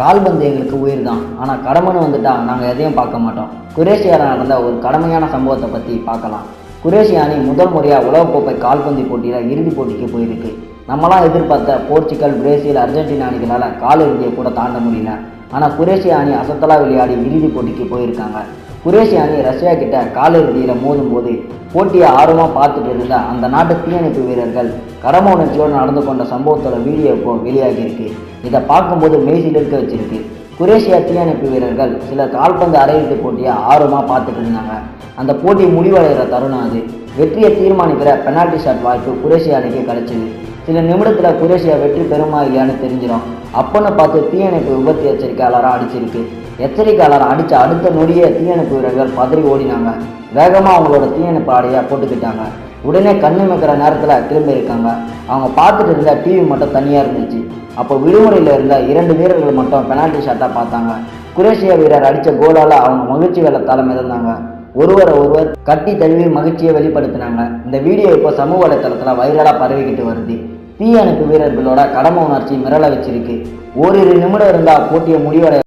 கால்பந்து எங்களுக்கு உயிர் தான் ஆனால் கடமைன்னு வந்துட்டா நாங்கள் எதையும் பார்க்க மாட்டோம். குரேஷியாவில் நடந்த ஒரு கடமையான சம்பவத்தை பற்றி பார்க்கலாம். குரேஷிய அணி முதல் முறையாக உலகக்கோப்பை கால்பந்து போட்டியில் இறுதிப் போட்டிக்கு போயிருக்கு. நம்மளாம் எதிர்பார்த்த போர்ச்சுகல் பிரேசில் அர்ஜென்டினா அணிகளால் காலிறுதியை கூட தாண்ட முடியல. ஆனால் குரேஷிய அணி அசத்தலா விளையாடி இறுதிப் போட்டிக்கு போயிருக்காங்க. குரேஷிய அணி ரஷ்யா கிட்ட காலிறுதியில் மோதும் போது போட்டியை ஆர்வமாக பார்த்துட்டு இருந்த அந்த நாட்டு தீயணைப்பு வீரர்கள் கடம உணர்ச்சியோடு நடந்து கொண்ட சம்பவத்தோட வீடியோ இப்போ வெளியாகியிருக்கு. இதை பார்க்கும்போது மெய்சிலிருக்க வச்சிருக்கு. குரேஷியா தீயணைப்பு வீரர்கள் சில கால்பந்து அரையிறுதி போட்டியை ஆர்வமாக பார்த்துட்டு இருந்தாங்க. அந்த போட்டி முடிவடைகிற தருணம் அது. வெற்றியை தீர்மானிக்கிற பெனால்டி ஷாட் வாய்ப்பு குரேஷியா அணிக்கு கிடைச்சிது. சில நிமிடத்தில் குரேஷியா வெற்றி பெறுமா இல்லையான்னு தெரிஞ்சிடும். அப்போன்னு பார்த்து தீயணைப்பு விபத்து எச்சரிக்கையாளராக அடிச்சிருக்கு. எச்சரிக்கையாளர் அடித்த அடுத்த நொடியே தீயணைப்பு வீரர்கள் பதறி ஓடினாங்க. வேகமாக அவங்களோட தீயணைப்பு ஆடையை போட்டுக்கிட்டாங்க. உடனே கண்ணுமைக்கிற நேரத்தில் திரும்பி இருக்காங்க. அவங்க பார்த்துட்டு இருந்த டிவி மட்டும் தனியாக இருந்துச்சு. அப்போ விடுமுறையில் இருந்த இரண்டு வீரர்கள் மட்டும் பெனால்டி ஷாட்டாக பார்த்தாங்க. குரேஷிய வீரர் அடித்த கோலால் அவங்க மகிழ்ச்சி வெள்ளத்தால் மிதந்தாங்க ஒருவரை ஒருவர் கட்டி தழுவி மகிழ்ச்சியை வெளிப்படுத்தினாங்க. இந்த வீடியோ இப்போ சமூக வலைத்தளத்தில் வைரலாக பரவிக்கிட்டு வருது. தீயணைப்பு வீரர்களோட கடமை உணர்ச்சி மிரள வச்சிருக்கு. ஓரிரு நிமிடம் இருந்தால் போட்டியை முடிவடைய